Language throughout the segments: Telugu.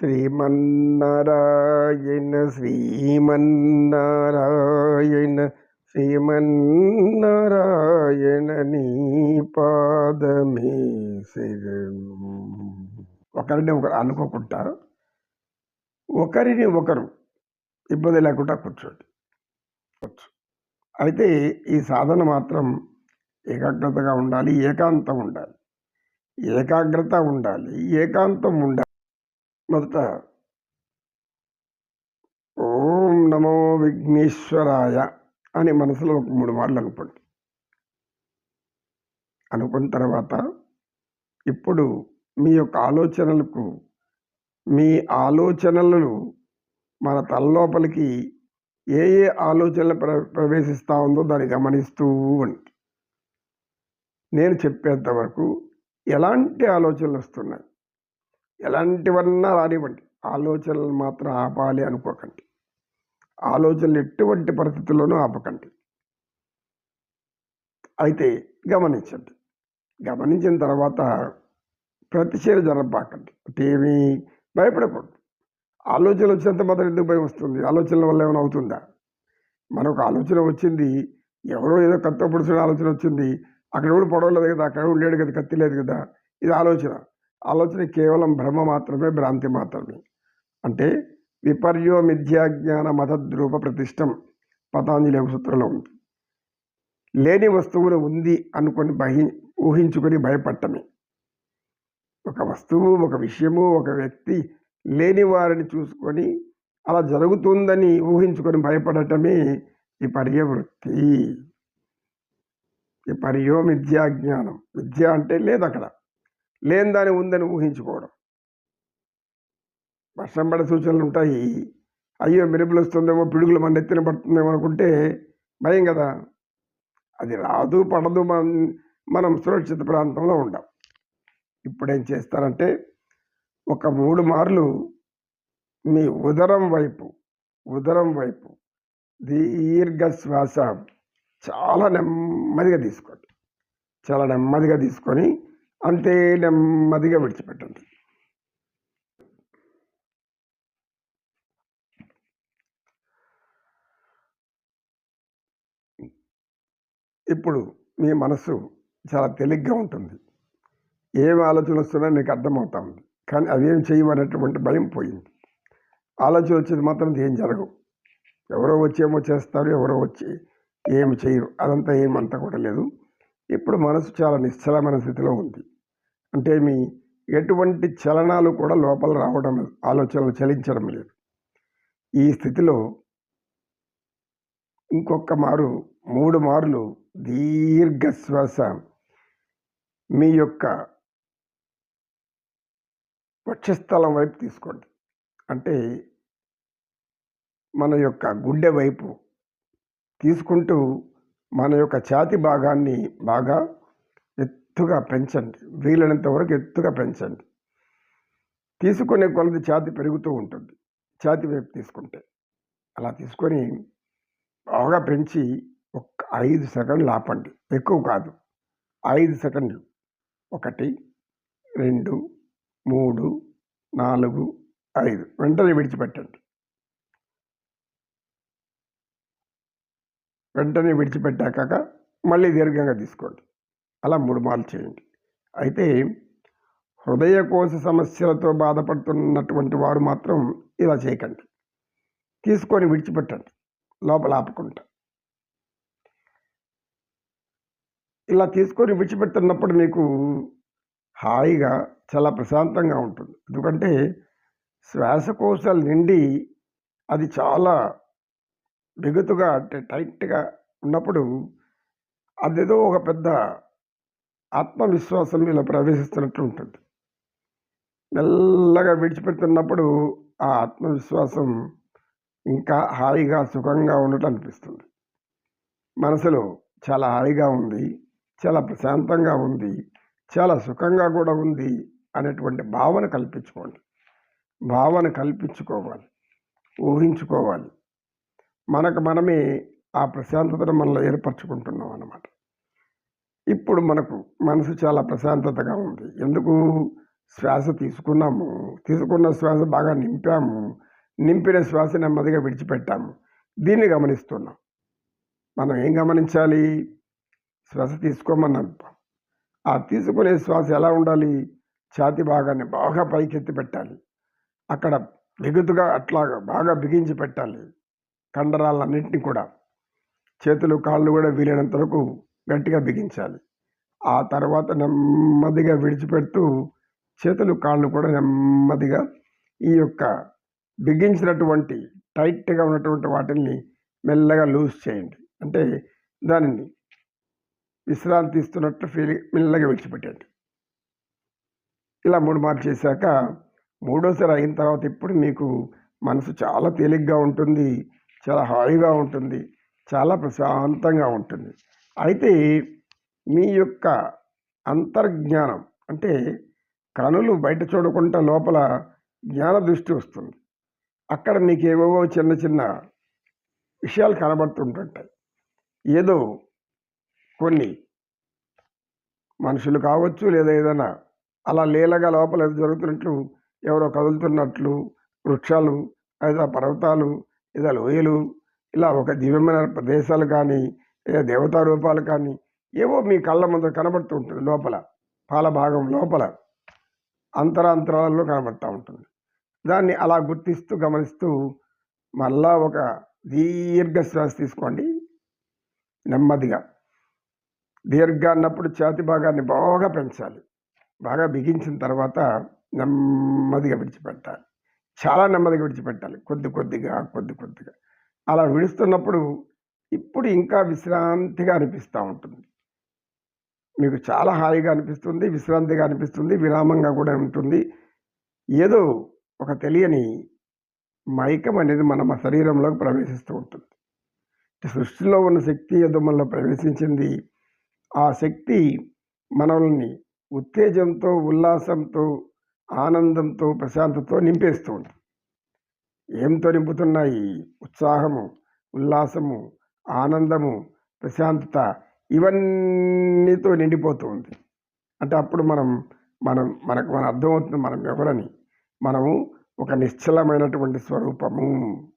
శ్రీమన్నారాయణ శ్రీమన్నారాయణ శ్రీమన్నారాయణ నీ పాదమే శరణు. ఒకరిని ఒకరు అనుకోకుండా ఒకరిని ఒకరు ఇబ్బంది లేకుండా కూర్చోండి. అయితే ఈ సాధన మాత్రం ఏకాగ్రతగా ఉండాలి ఏకాంతం ఉండాలి. ఏకాగ్రత ఉండాలి ఏకాంతం ఉండాలి. మొదట ఓం నమో విఘ్నేశ్వరాయ అని మనసులో ఒక మూడు మార్లు అనుకోండి. అనుకున్న తర్వాత ఇప్పుడు మీ యొక్క ఆలోచనలకు మీ ఆలోచనలను మన తలలోపలికి ఏ ఏ ఆలోచనలు ప్ర ప్రవేశిస్తూ ఉందో దాన్ని గమనిస్తూ ఉండి నేను చెప్పేంత వరకు ఎలాంటి ఆలోచనలు వస్తున్నాయి? ఎలాంటివన్నా రానివ్వండి. ఆలోచనలు మాత్రం ఆపాలి అనుకోకండి. ఆలోచనలు ఎటువంటి పరిస్థితుల్లోనూ ఆపకండి. అయితే గమనించండి. గమనించిన తర్వాత ప్రతిచర్య జరపాకండి. అంటే ఏమీ భయపడకూడదు. ఆలోచన వచ్చినంత మాత్రం ఎందుకు భయం వస్తుంది? ఆలోచనల వల్ల ఏమైనా అవుతుందా? మనకు ఆలోచన వచ్చింది. ఎవరో ఏదో కత్తి పొడిచిన ఆలోచన వచ్చింది. అక్కడ ఎవడు పొడవలేదు కదా అక్కడ ఎవడు కదా కత్తి లేదు కదా. ఇది ఆలోచన. ఆలోచన కేవలం భ్రమ మాత్రమే భ్రాంతి మాత్రమే. అంటే విపర్యో మిథ్యాజ్ఞాన మతద్రూప ప్రతిష్టం పతాంజలి సూత్రంలో ఉంది. లేని వస్తువులు ఉంది అనుకొని భయ ఊహించుకొని భయపడటమే. ఒక వస్తువు ఒక విషయము ఒక వ్యక్తి లేని వారిని చూసుకొని అలా జరుగుతుందని ఊహించుకొని భయపడటమే ఈ పర్యవృత్తి ఈ పర్యో మిథ్యాజ్ఞానం విద్య అంటే లేదు అక్కడ. లేని దాని ఉందని ఊహించుకోవడం. వర్షం పడే సూచనలు ఉంటాయి. అయ్యో మెరుపులు వస్తుందేమో పిడుగులు మన ఎత్తిన పడుతుందేమో అనుకుంటే భయం కదా. అది రాదు పడదు మనం మనం సురక్షిత ప్రాంతంలో ఉండం. ఇప్పుడు ఏం చేస్తారంటే ఒక మూడు మార్లు మీ ఉదరం వైపు ఉదరం వైపు దీర్ఘ శ్వాస చాలా నెమ్మదిగా తీసుకోండి. చాలా నెమ్మదిగా తీసుకొని అంతే నెమ్మదిగా విడిచిపెట్టండి ఇప్పుడు మీ మనసు చాలా తేలిగ్గా ఉంటుంది. ఏం ఆలోచన వస్తున్నా నీకు అర్థమవుతా ఉంది కానీ అవేం చేయమనేటువంటి భయం పోయింది. ఆలోచన వచ్చేది మాత్రం ఏం జరగవు. ఎవరో వచ్చేమో చేస్తారు ఎవరో వచ్చి ఏమి చేయరు. అదంతా ఏమంతా కూడా లేదు. ఇప్పుడు మనసు చాలా నిశ్చలమైన స్థితిలో ఉంది. అంటే మీ ఎటువంటి చలనాలు కూడా లోపల రావడం ఆలోచనలు చలించడం లేదు. ఈ స్థితిలో ఇంకొక మారు మూడు మార్లు దీర్ఘ శ్వాస మీ యొక్క వక్షస్థలం వైపు తీసుకోండి. అంటే మన యొక్క గుండె వైపు తీసుకుంటూ మన యొక్క ఛాతి భాగాన్ని బాగా ఎత్తుగా పెంచండి వీలైనంత వరకు ఎత్తుగా పెంచండి తీసుకునే కొలది ఛాతి పెరుగుతూ ఉంటుంది. ఛాతి వైపు తీసుకుంటే అలా తీసుకొని బాగా పెంచి ఒక ఐదు సెకండ్లు ఆపండి. ఎక్కువ కాదు. ఐదు సెకండ్లు. ఒకటి రెండు మూడు నాలుగు ఐదు. వెంటనే విడిచిపెట్టండి. వెంటనే విడిచిపెట్టాక మళ్ళీ దీర్ఘంగా తీసుకోండి. అలా మూడు మార్లు చేయండి. అయితే హృదయకోశ సమస్యలతో బాధపడుతున్నటువంటి వారు మాత్రం ఇలా చేయకండి. తీసుకొని విడిచిపెట్టండి. లోపల ఆపకుండా. ఇలా తీసుకొని విడిచిపెడుతున్నప్పుడు మీకు హాయిగా చాలా ప్రశాంతంగా ఉంటుంది. ఎందుకంటే శ్వాసకోశాలు నిండి అది చాలా బిగుతుగా అంటే టైట్గా ఉన్నప్పుడు అదేదో ఒక పెద్ద ఆత్మవిశ్వాసం ఇలా ప్రవేశిస్తున్నట్టు ఉంటుంది. మెల్లగా విడిచిపెడుతున్నప్పుడు ఆ ఆత్మవిశ్వాసం ఇంకా హాయిగా సుఖంగా ఉన్నట్టు అనిపిస్తుంది మనసులో చాలా హాయిగా ఉంది చాలా ప్రశాంతంగా ఉంది చాలా సుఖంగా కూడా ఉంది అనేటువంటి భావన కల్పించుకోండి. భావన కల్పించుకోవాలి ఊహించుకోవాలి. మనకు మనమే ఆ ప్రశాంతతను మనలో ఏర్పరచుకుంటున్నాం అన్నమాట. ఇప్పుడు మనకు మనసు చాలా ప్రశాంతతగా ఉంది. ఎందుకు? శ్వాస తీసుకున్నాము. తీసుకున్న శ్వాస బాగా నింపాము. నింపిన శ్వాస నెమ్మదిగా విడిచిపెట్టాము. దీన్ని గమనిస్తున్నాం. మనం ఏం గమనించాలి? శ్వాస తీసుకోమని ఆ తీసుకునే శ్వాస ఎలా ఉండాలి? ఛాతి భాగాన్ని బాగా పైకెత్తి పెట్టాలి. అక్కడ బిగుతుగా అట్లాగా బాగా బిగించి పెట్టాలి. కండరాలన్నింటినీ కూడా. చేతులు కాళ్ళు కూడా వీలైనంత వరకు గట్టిగా బిగించాలి. ఆ తర్వాత నెమ్మదిగా విడిచిపెడుతూ చేతులు కాళ్ళు కూడా నెమ్మదిగా ఈ యొక్క బిగించినటువంటి టైట్గా ఉన్నటువంటి వాటిని మెల్లగా లూజ్ చేయండి. అంటే దానిని విశ్రాంతి ఇస్తున్నట్టు ఫీల్ మెల్లగా విడిచిపెట్టండి ఇలా మూడు మార్లు చేశాక మూడోసారి అయిన తర్వాత ఇప్పుడు మీకు మనసు చాలా తేలిగ్గా ఉంటుంది చాలా హాయిగా ఉంటుంది చాలా ప్రశాంతంగా ఉంటుంది. అయితే మీ యొక్క అంతర్జ్ఞానం అంటే కనులు బయట చూడకుండా లోపల జ్ఞాన దృష్టి వస్తుంది. అక్కడ మీకు ఏవేవో చిన్న చిన్న విషయాలు కనబడుతుంటుంటాయి. ఏదో కొన్ని మనుషులు కావచ్చు లేదా ఏదైనా అలా లీలగా లోపల ఏదో జరుగుతున్నట్లు ఎవరో కదులుతున్నట్లు వృక్షాలు లేదా పర్వతాలు లేదా లోయలు ఇలా ఒక దివ్యమైన ప్రదేశాలు కానీ దేవతా రూపాలు కానీ ఏవో మీ కళ్ళ ముందు కనబడుతూ ఉంటుంది లోపల పాల భాగం లోపల. అంతరాంతరాలలో కనబడుతూ ఉంటుంది. దాన్ని అలా గుర్తిస్తూ గమనిస్తూ మళ్ళా ఒక దీర్ఘ శ్వాస తీసుకోండి. నెమ్మదిగా. దీర్ఘ అన్నప్పుడు ఛాతి భాగాన్ని బాగా పెంచాలి. బాగా బిగించిన తర్వాత నెమ్మదిగా విడిచిపెట్టాలి. చాలా నెమ్మదిగా విడిచిపెట్టాలి. కొద్ది కొద్దిగా కొద్ది కొద్దిగా. అలా విడుస్తున్నప్పుడు ఇప్పుడు ఇంకా విశ్రాంతిగా అనిపిస్తూ ఉంటుంది. మీకు చాలా హాయిగా అనిపిస్తుంది విశ్రాంతిగా అనిపిస్తుంది విరామంగా కూడా ఉంటుంది. ఏదో ఒక తెలియని మైకం అనేది మన శరీరంలోకి ప్రవేశిస్తూ ఉంటుంది. సృష్టిలో ఉన్న శక్తి ఏదో మనలో ప్రవేశించింది. ఆ శక్తి మనల్ని ఉత్తేజంతో ఉల్లాసంతో ఆనందంతో ప్రశాంతతో నింపేస్తూ ఉంటుంది. ఏంతో నింపుతున్నాయి? ఉత్సాహము ఉల్లాసము ఆనందము ప్రశాంతత ఇవన్నీతో నిండిపోతూ ఉంది. అంటే అప్పుడు మనం మనం మనకు మన అర్థమవుతుంది మనం ఎవరని. మనము ఒక నిశ్చలమైనటువంటి స్వరూపము.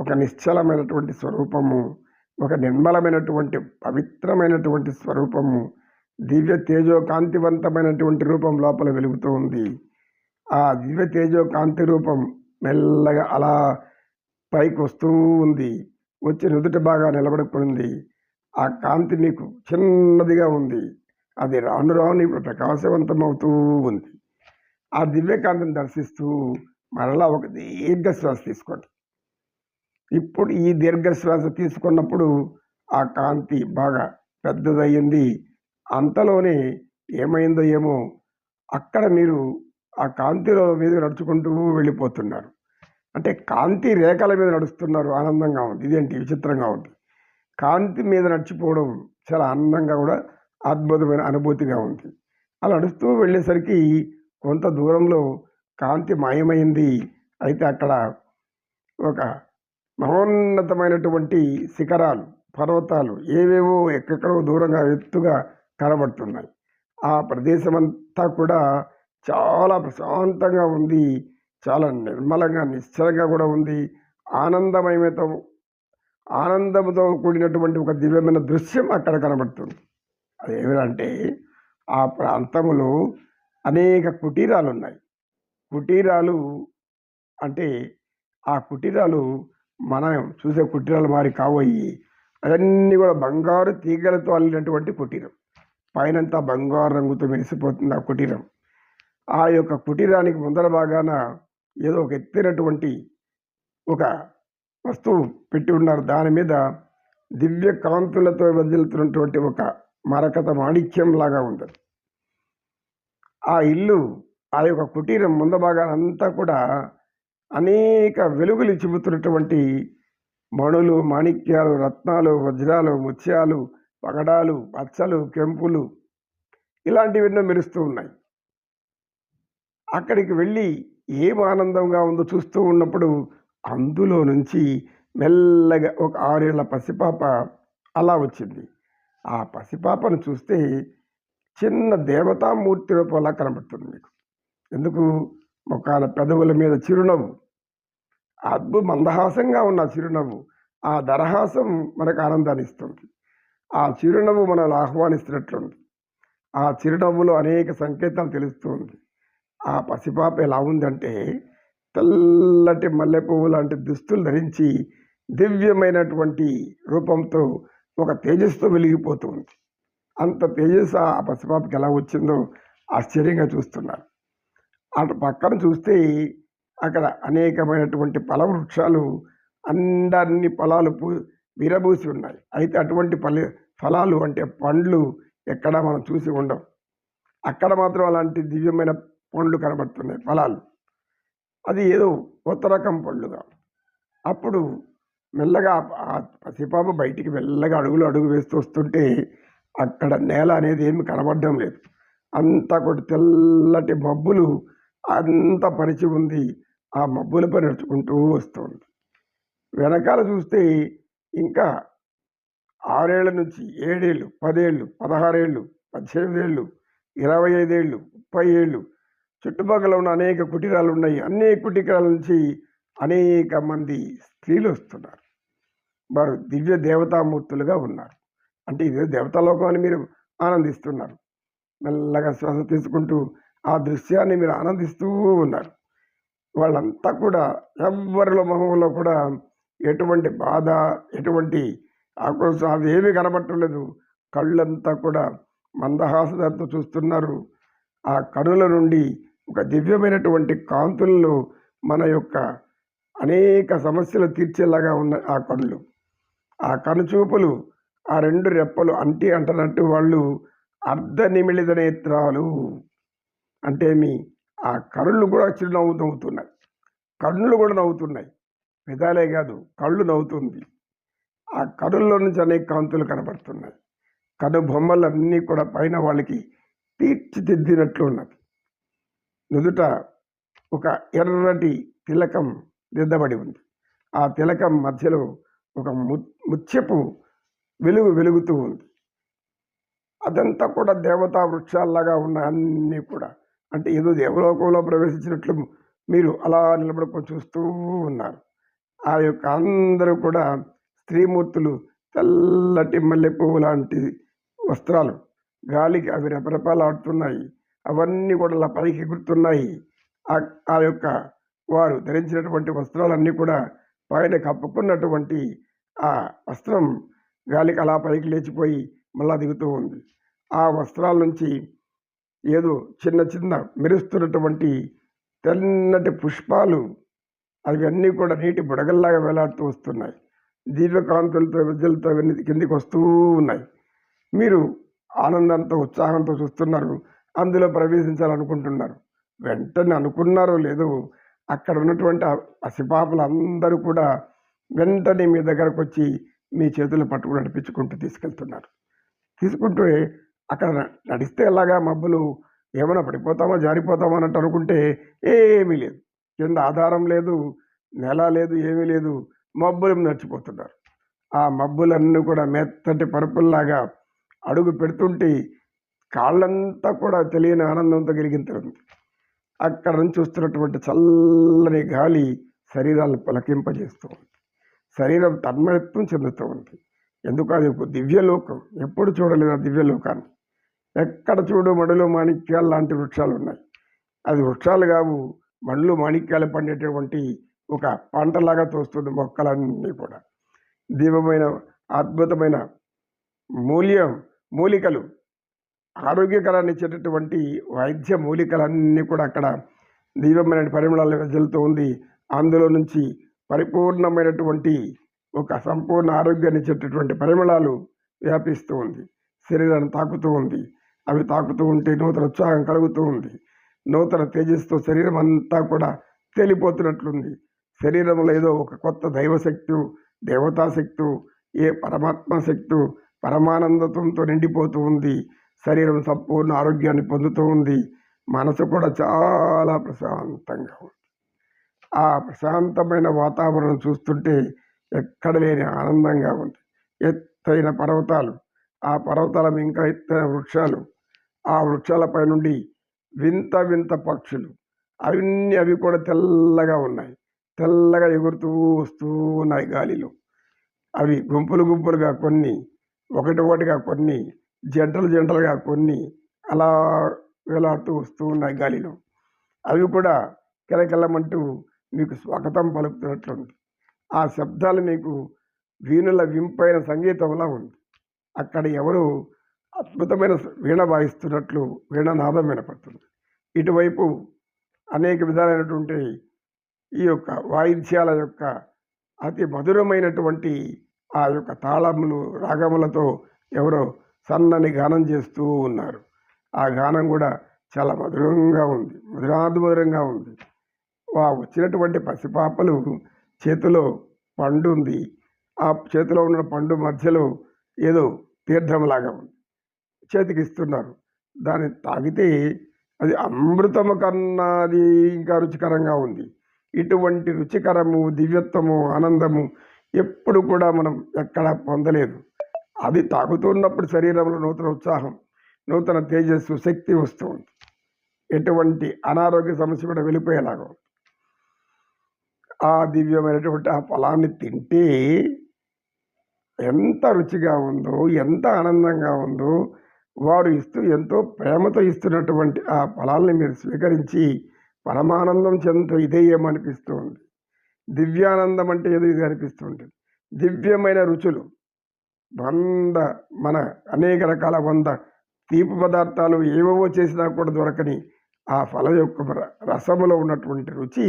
ఒక నిశ్చలమైనటువంటి స్వరూపము. ఒక నిర్మలమైనటువంటి పవిత్రమైనటువంటి స్వరూపము. దివ్య తేజోకాంతివంతమైనటువంటి రూపం లోపల వెలుగుతూ ఉంది. ఆ దివ్య తేజోకాంతి రూపం మెల్లగా అలా పైకి వస్తూ ఉంది. వచ్చి నుదుట బాగా నిలబడుకుంది ఆ కాంతి మీకు చిన్నదిగా ఉంది. అది రాను రాను ఇప్పుడు ప్రకాశవంతం అవుతూ ఉంది. ఆ దివ్యకాంతిని దర్శిస్తూ మరలా ఒక దీర్ఘ శ్వాస తీసుకోండి. ఇప్పుడు ఈ దీర్ఘ శ్వాస తీసుకున్నప్పుడు ఆ కాంతి బాగా పెద్దదయ్యింది. అంతలోనే ఏమైందో ఏమో అక్కడ మీరు ఆ కాంతిలో మీద నడుచుకుంటూ వెళ్ళిపోతున్నారు. అంటే కాంతి రేఖల మీద నడుస్తున్నారు ఆనందంగా ఉంది. ఇదేంటి? విచిత్రంగా ఉంది. కాంతి మీద నడిచిపోవడం చాలా ఆనందంగా కూడా అద్భుతమైన అనుభూతిగా ఉంది. అలా నడుస్తూ వెళ్ళేసరికి కొంత దూరంలో కాంతి మాయమైంది. అయితే అక్కడ ఒక మహోన్నతమైనటువంటి శిఖరాలు పర్వతాలు ఏవేవో ఎక్కడో దూరంగా ఎత్తుగా కనబడుతున్నాయి. ఆ ప్రదేశం అంతా కూడా చాలా ప్రశాంతంగా ఉంది. చాలా నిర్మలంగా నిశ్చలంగా కూడా ఉంది. ఆనందమయమతో ఆనందంతో కూడినటువంటి ఒక దివ్యమైన దృశ్యం అక్కడ కనబడుతుంది. అది ఏమిటంటే ఆ ప్రాంతంలో అనేక కుటీరాలు ఉన్నాయి కుటీరాలు అంటే ఆ కుటీరాలు మనం చూసే కుటీరాలు మారి కావయి అవన్నీ కూడా బంగారు తీగలతో అల్లినటువంటి కుటీరం. పైనంతా బంగారు రంగుతో మెరిసిపోతుంది ఆ కుటీరం. ఆ యొక్క కుటీరానికి ముందర భాగాన ఏదో ఒక ఎత్తినటువంటి ఒక వస్తువు పెట్టి ఉన్నారు. దాని మీద దివ్య కాంతులతో వదిలుతున్నటువంటి ఒక మరకత మాణిక్యం లాగా ఉంది. ఆ ఇల్లు ఆ యొక్క కుటీరం ముంద అంతా కూడా అనేక వెలుగులు చిమ్ముతున్నటువంటి మణులు మాణిక్యాలు రత్నాలు వజ్రాలు ముత్యాలు పగడాలు పచ్చలు కెంపులు ఇలాంటివెన్నో మెరుస్తూ ఉన్నాయి. అక్కడికి వెళ్ళి ఏం ఆనందంగా ఉందో చూస్తూ ఉన్నప్పుడు అందులో నుంచి మెల్లగా ఒక ఆరేళ్ళ పసిపాప అలా వచ్చింది. ఆ పసిపాపను చూస్తే చిన్న దేవతామూర్తి రూపంలా కనబడుతుంది మీకు. ఎందుకు? ముఖాల పెదవుల మీద చిరునవ్వు. అద్భుత మందహాసంగా ఉన్న చిరునవ్వు ఆ దరహాసం మనకు ఆనందాన్ని ఇస్తుంది. ఆ చిరునవ్వు మనల్ని ఆహ్వానిస్తున్నట్లుంది. ఆ చిరునవ్వులో అనేక సంకేతాలు తెలుస్తుంది ఆ పసిపాప ఎలా ఉందంటే తెల్లటి మల్లె పువ్వు లాంటి దుస్తులు ధరించి దివ్యమైనటువంటి రూపంతో ఒక తేజస్తో వెలిగిపోతుంది అంత తేజస్సు ఆ పసిపాపకి ఎలా వచ్చిందో ఆశ్చర్యంగా చూస్తున్నారు. అటు పక్కన చూస్తే అక్కడ అనేకమైనటువంటి పల వృక్షాలు అందరిన్ని ఫలాలు పూ విరబూసి ఉన్నాయి. అయితే అటువంటి ఫలి ఫలాలు అంటే పండ్లు ఎక్కడా మనం చూసి ఉండం అక్కడ మాత్రం అలాంటి దివ్యమైన పండ్లు కనబడుతున్నాయి ఫలాలు. అది ఏదో కొత్త రకం పండ్లుగా అప్పుడు మెల్లగా ఆ పసిపాప బయటికి మెల్లగా అడుగులు అడుగు వేస్తూ వస్తుంటే అక్కడ నేల అనేది ఏమి కనబడడం లేదు. అంతా కొట్టి తెల్లటి మబ్బులు అంత పరిచి ఉంది ఆ మబ్బులపై నడుచుకుంటూ వస్తుంది. వెనకాల చూస్తే ఇంకా ఆరేళ్ళ నుంచి ఏడేళ్ళు పదేళ్ళు పదహారేళ్ళు పద్దెనిమిదేళ్ళు ఇరవై ఐదేళ్ళు ముప్పై ఏళ్ళు చుట్టుపక్కల ఉన్న అనేక కుటీరాలు ఉన్నాయి. అనేక కుటీరాల నుంచి అనేక మంది స్త్రీలు వస్తున్నారు. వారు దివ్య దేవతామూర్తులుగా ఉన్నారు. అంటే ఇదే దేవతాలోకం అని మీరు ఆనందిస్తున్నారు. మెల్లగా శ్వాస తీసుకుంటూ ఆ దృశ్యాన్ని మీరు ఆనందిస్తూ ఉన్నారు. వాళ్ళంతా కూడా ఎవరిలో మొహంలో కూడా ఎటువంటి బాధ ఎటువంటి ఆక్రోశం అవి ఏమీ కనబట్టలేదు కళ్ళంతా కూడా మందహాసంతో చూస్తున్నారు. ఆ కనుల నుండి ఒక దివ్యమైనటువంటి కాంతుల్లో మన యొక్క అనేక సమస్యలు తీర్చేలాగా ఉన్న ఆ కళ్ళు ఆ కనుచూపులు ఆ రెండు రెప్పలు అంటి అంటనట్టు వాళ్ళు అర్ధ నిమిళిత నేత్రాలు అంటే మీ ఆ కళ్ళు కూడా చిరునవ్వు నవ్వుతున్నాయి. కళ్ళు కూడా నవ్వుతున్నాయి. విధాలే కాదు కళ్ళు నవ్వుతుంది. ఆ కనుల్లో నుంచి అనేక కాంతులు కనబడుతున్నాయి. కను బొమ్మలన్నీ కూడా పైన వాళ్ళకి తీర్చిదిద్దినట్లు ఉన్నది. నుదుట ఒక ఎర్రటి తిలకం దిద్దబడి ఉంది. ఆ తిలకం మధ్యలో ఒక ము ముత్యపు వెలుగు వెలుగుతూ ఉంది. అదంతా కూడా దేవతా వృక్షాల్లాగా ఉన్న అన్నీ కూడా. అంటే ఏదో దేవలోకంలో ప్రవేశించినట్లు మీరు అలా నిలబడుకొని చూస్తూ ఉన్నారు. ఆ యొక్క అందరూ కూడా స్త్రీమూర్తులు తెల్లటి మల్లెపువ్వు లాంటి వస్త్రాలు గాలికి అవి రెపరెపలాడుతున్నాయి. అవన్నీ కూడా అలా పైకి ఎగురుతున్నాయి. ఆ- ఆ యొక్క వారు ధరించినటువంటి వస్త్రాలన్నీ కూడా పైన కప్పుకున్నటువంటి ఆ వస్త్రం గాలికి అలా పైకి లేచిపోయి మళ్ళా దిగుతూ ఉంది. ఆ వస్త్రాల నుంచి ఏదో చిన్న చిన్న మెరుస్తున్నటువంటి తెల్లటి పుష్పాలు అవి అన్నీ కూడా నీటి బుడగల్లాగా వేలాడుతూ వస్తున్నాయి. దీపకాంతులతో విద్యలతో అవన్నీ కిందికి వస్తూ ఉన్నాయి. మీరు ఆనందంతో ఉత్సాహంతో చూస్తున్నారు. అందులో ప్రవేశించాలనుకుంటున్నారు. వెంటనే అనుకున్నారో లేదో అక్కడ ఉన్నటువంటి పసిపాపలందరూ కూడా వెంటనే మీ దగ్గరకు వచ్చి మీ చేతులు పట్టుకుని నడిపించుకుంటూ తీసుకెళ్తున్నారు. తీసుకుంటూ అక్కడ నడిస్తే ఎలాగా మబ్బులు ఏమైనా పడిపోతామా జారిపోతామా అన్నట్టు అనుకుంటే ఏమీ లేదు. కింద ఆధారం లేదు నెల లేదు ఏమీ లేదు మబ్బులు నడిచిపోతున్నారు. ఆ మబ్బులన్నీ కూడా మెత్తటి పరుపుల్లాగా అడుగు పెడుతుంటే కాళ్ళంతా కూడా తెలియని ఆనందంతో కలిగింతుంది అక్కడ నుంచి వస్తున్నటువంటి చల్లని గాలి శరీరాలను పులకింపజేస్తూ ఉంది. శరీరం తన్మయత్వం చెందుతూ ఉంది. ఎందుకు అది ఒక దివ్యలోకం? ఎప్పుడు చూడలేదు ఆ దివ్యలోకాన్ని. ఎక్కడ చూడు మడులు మాణిక్యాలు లాంటి వృక్షాలు ఉన్నాయి. అది వృక్షాలు కావు మళ్ళు మాణిక్యాలు పండేటటువంటి ఒక పంటలాగా తోస్తుంది మొక్కలన్నీ కూడా. దివ్యమైన అద్భుతమైన మూల్యం మూలికలు ఆరోగ్యకరాన్ని ఇచ్చేటటువంటి వైద్య మూలికలన్నీ కూడా అక్కడ దివ్యమైన పరిమళాలు వెదజల్లుతూ ఉంది. అందులో నుంచి పరిపూర్ణమైనటువంటి ఒక సంపూర్ణ ఆరోగ్యాన్ని ఇచ్చేటటువంటి పరిమళాలు వ్యాపిస్తూ ఉంది. శరీరాన్ని తాకుతూ ఉంది. అవి తాకుతూ ఉంటే నూతన ఉత్సాహం కలుగుతూ ఉంది. నూతన తేజస్తో శరీరం అంతా కూడా తేలిపోతున్నట్లుంది. శరీరంలో ఏదో ఒక కొత్త దైవశక్తి దేవతాశక్తి ఏ పరమాత్మ శక్తి పరమానందతంతో నిండిపోతూ ఉంది. శరీరం సంపూర్ణ ఆరోగ్యాన్ని పొందుతూ ఉంది. మనసు కూడా చాలా ప్రశాంతంగా ఉంది. ఆ ప్రశాంతమైన వాతావరణం చూస్తుంటే ఎక్కడ లేని ఆనందంగా ఉంది. ఎత్తైన పర్వతాలు ఆ పర్వతాల ఇంకా ఎత్తైన వృక్షాలు ఆ వృక్షాలపై నుండి వింత వింత పక్షులు అవన్నీ అవి కూడా తెల్లగా ఉన్నాయి. తెల్లగా ఎగురుతూ వస్తూ ఉన్నాయి గాలిలో. అవి గుంపులు గుంపులుగా కొన్ని ఒకటి ఒకటిగా కొన్ని జంటలు జంటలుగా కొన్ని అలా వేలాడుతూ వస్తూ ఉన్నాయి గాలిలో. అవి కూడా కిలకిలమంటూ మీకు స్వాగతం పలుకుతున్నట్లుంది. ఆ శబ్దాలు మీకు వీణుల వింపైన సంగీతంలా ఉంది. అక్కడ ఎవరు అద్భుతమైన వీణ వాయిస్తున్నట్లు వీణనాదం వినపడుతుంది. ఇటువైపు అనేక విధాలైనటువంటి ఈ యొక్క వాయిద్యాల యొక్క అతి మధురమైనటువంటి ఆ యొక్క తాళములు రాగములతో ఎవరో సన్నని గానం చేస్తూ ఉన్నారు. ఆ గానం కూడా చాలా మధురంగా ఉంది. మధురాధుమధురంగా ఉంది. ఆ వచ్చినటువంటి పసిపాపలు చేతిలో పండు ఉంది ఆ చేతిలో ఉన్న పండు మధ్యలో ఏదో తీర్థంలాగా ఉంది. చేతికి ఇస్తున్నారు. దాన్ని తాగితే అది అమృతము కన్నా అది ఇంకా రుచికరంగా ఉంది. ఇటువంటి రుచికరము దివ్యత్వము ఆనందము ఎప్పుడు కూడా మనం ఎక్కడా పొందలేదు. అది తాగుతున్నప్పుడు శరీరంలో నూతన ఉత్సాహం నూతన తేజస్సు శక్తి వస్తూ ఉంది ఎటువంటి అనారోగ్య సమస్య కూడా వెళ్ళిపోయేలాగా ఉంది ఆ దివ్యమైనటువంటి ఆ ఫలాన్ని తింటే ఎంత రుచిగా ఉందో ఎంత ఆనందంగా ఉందో వారు ఇస్తూ ఎంతో ప్రేమతో ఇస్తున్నటువంటి ఆ ఫలాల్ని మీరు స్వీకరించి పరమానందం చెందుతూ ఇదే ఏమనిపిస్తూ ఉంది దివ్యానందం అంటే ఏదో ఇది అనిపిస్తూ ఉంటుంది. దివ్యమైన రుచులు. వంద మన అనేక రకాల వంద తీపి పదార్థాలు ఏవేవో చేసినా కూడా దొరకని ఆ ఫల యొక్క ర- రసములో ఉన్నటువంటి రుచి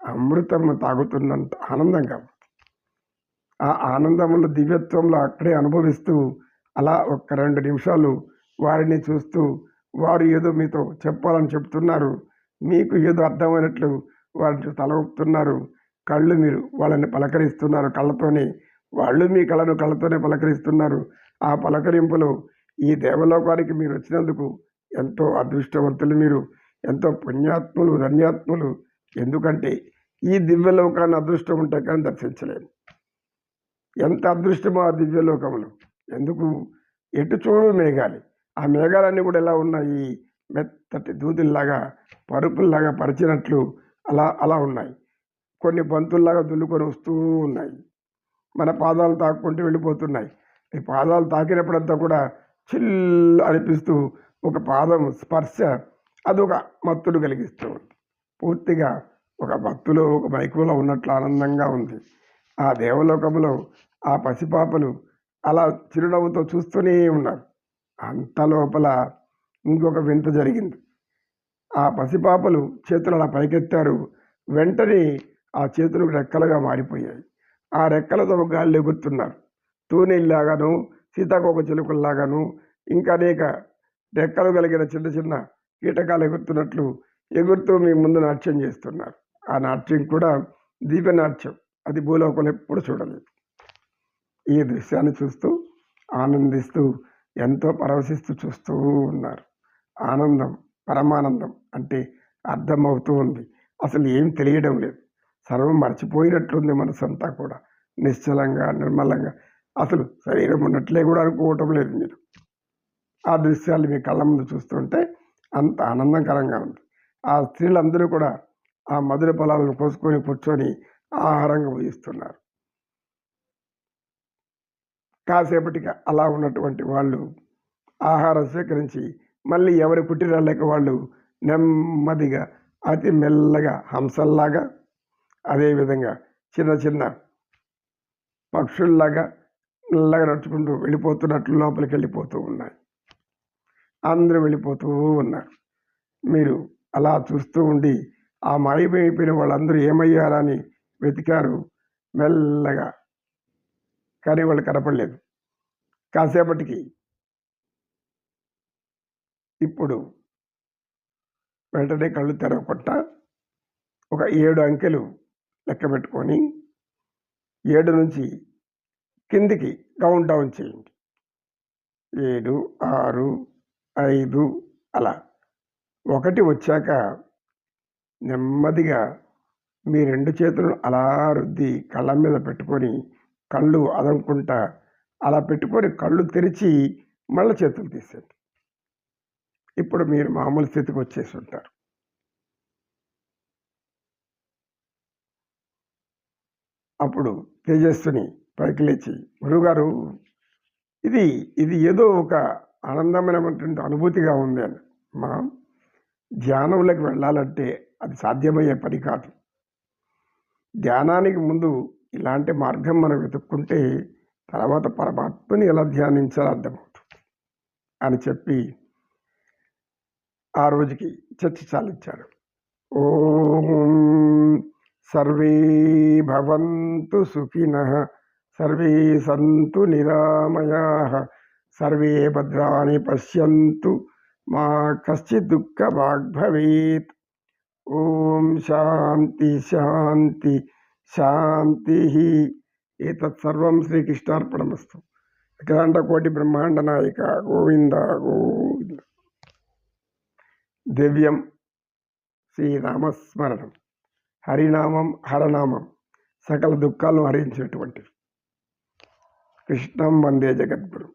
అమృతము తాగుతున్నంత ఆనందంగా ఆ ఆనందములు దివ్యత్వంలో అక్కడే అనుభవిస్తూ అలా ఒక్క రెండు నిమిషాలు వారిని చూస్తూ వారు ఏదో మీతో చెప్పాలని చెప్తున్నారు మీకు ఏదో అర్థమైనట్లు వారిని తల ఊపుతున్నారు కళ్ళు మీరు వాళ్ళని పలకరిస్తున్నారు కళ్ళతోనే వాళ్ళు మీ కళను కళతోనే పలకరిస్తున్నారు. ఆ పలకరింపులో ఈ దేవలోకానికి మీరు వచ్చినందుకు ఎంతో అదృష్టవంతులు మీరు ఎంతో పుణ్యాత్ములు ధన్యాత్ములు. ఎందుకంటే ఈ దివ్యలోకాన్ని అదృష్టం ఉంటే కానీ దర్శించలేము. ఎంత అదృష్టమో ఆ దివ్యలోకములు. ఎందుకు? ఎటు చూడు మేఘాలు. ఆ మేఘాలన్నీ కూడా ఎలా ఉన్నాయి? మెత్తటి దూదుల్లాగా పరుపుల్లాగా పరిచినట్లు అలా అలా ఉన్నాయి. కొన్ని బంతుల్లాగా దుల్లుకొని వస్తూ ఉన్నాయి. మన పాదాలు తాక్కుంటూ వెళ్ళిపోతున్నాయి. ఈ పాదాలు తాకినప్పుడంతా కూడా చిల్ అనిపిస్తూ ఒక పాదం స్పర్శ అదొక మత్తును కలిగిస్తూ ఉంది. పూర్తిగా ఒక భక్తులు ఒక మైకులో ఉన్నట్లు ఆనందంగా ఉంది. ఆ దేవలోకంలో ఆ పసిపాపలు అలా చిరునవ్వుతో చూస్తూనే ఉన్నారు. అంత లోపల ఇంకొక వింత జరిగింది. ఆ పసిపాపలు చేతులు అలా పైకెత్తారు. వెంటనే ఆ చేతులు రెక్కలుగా మారిపోయాయి. ఆ రెక్కలతో గాలి ఎగురుతున్నారు. తూనీల్లాగాను సీతాకోక చిలుకల్లాగాను ఇంకా అనేక రెక్కలు కలిగిన చిన్న చిన్న కీటకాలు ఎగురుతున్నట్లు ఎగురుతూ మీ ముందు నాట్యం చేస్తున్నారు. ఆ నాట్యం కూడా దీపనాట్యం అది భూలోకంలో ఎప్పుడు చూడలేదు. ఈ దృశ్యాన్ని చూస్తూ ఆనందిస్తూ ఎంతో పరవశిస్తూ చూస్తూ ఉన్నారు. ఆనందం పరమానందం అంటే అర్థమవుతూ ఉంది. అసలు ఏం తెలియడం లేదు. సర్వం మర్చిపోయినట్లుంది మనసంతా కూడా. నిశ్చలంగా నిర్మలంగా. అసలు శరీరం ఉన్నట్లే కూడా అనుకోవటం లేదు మీరు. ఆ దృశ్యాలు మీ కళ్ళ ముందు చూస్తుంటే అంత ఆనందకరంగా ఉంది. ఆ స్త్రీలందరూ కూడా ఆ మధుర పొలాలను కోసుకొని కూర్చొని ఆహారంగా ఊహిస్తున్నారు కాసేపటికి అలా ఉన్నటువంటి వాళ్ళు ఆహారం స్వీకరించి మళ్ళీ ఎవరి పుట్టినళ్ళకి వాళ్ళు నెమ్మదిగా అతి మెల్లగా హంసల్లాగా అదేవిధంగా చిన్న చిన్న పక్షుల్లాగా నల్లగా నడుచుకుంటూ వెళ్ళిపోతున్నట్లు లోపలికి వెళ్ళిపోతూ ఉన్నాయి. అందరూ వెళ్ళిపోతూ ఉన్నారు. మీరు అలా చూస్తూ ఉండి ఆ మాయమైపోయిన వాళ్ళందరూ ఏమయ్యారని వెతికారు. మెల్లగా కానీ వాళ్ళు కనపడలేదు. కాసేపటికి ఇప్పుడు వెంటనే కళ్ళు తెరవకుండా ఒక ఏడు అంకెలు లెక్క పెట్టుకొని ఏడు నుంచి కిందికి కౌంట్ డౌన్ చేయండి. ఏడు ఆరు ఐదు అలా. ఒకటి వచ్చాక నెమ్మదిగా మీ రెండు చేతులను అలా రుద్ది కళ్ళ మీద పెట్టుకొని కళ్ళు అదనుకుంటా అలా పెట్టుకొని కళ్ళు తెరిచి మళ్ళీ చేతులు తీసేయండి. ఇప్పుడు మీరు మామూలు స్థితికి వచ్చేసి ఉంటారు. అప్పుడు తేజస్సుని పైకి లేచి గురువుగారు ఇది ఇది ఏదో ఒక ఆనందమైనటువంటి అనుభూతిగా ఉంది అని. మా ధ్యానంలోకి వెళ్ళాలంటే అది సాధ్యమయ్యే పని కాదు. ధ్యానానికి ముందు ఇలాంటి మార్గం మనం వెతుక్కుంటే తర్వాత పరమాత్మని ఎలా ధ్యానించాలో అర్థమవుతుంది అని చెప్పి ఆ రోజుకి చర్చ చాలించాడు ఓం సర్వే భవంతు సుఖిన సర్వే సంతు నిరామయా సర్వే భద్రాని పశ్యంతు మా కశ్చిత్ దుఃఖ వాగ్భవేత్. ఓం శాంతి శాంతి శాంతి. ఏతత్సర్వం శ్రీకృష్ణార్పణమస్తు. అఖిలాండ కోటి బ్రహ్మాండ నాయక గోవింద గోవింద. దివ్యం శ్రీరామస్మరణం. హరినామం హరనామం సకల దుఃఖాలను హరించేటువంటిది. కృష్ణం వందే జగద్గురు.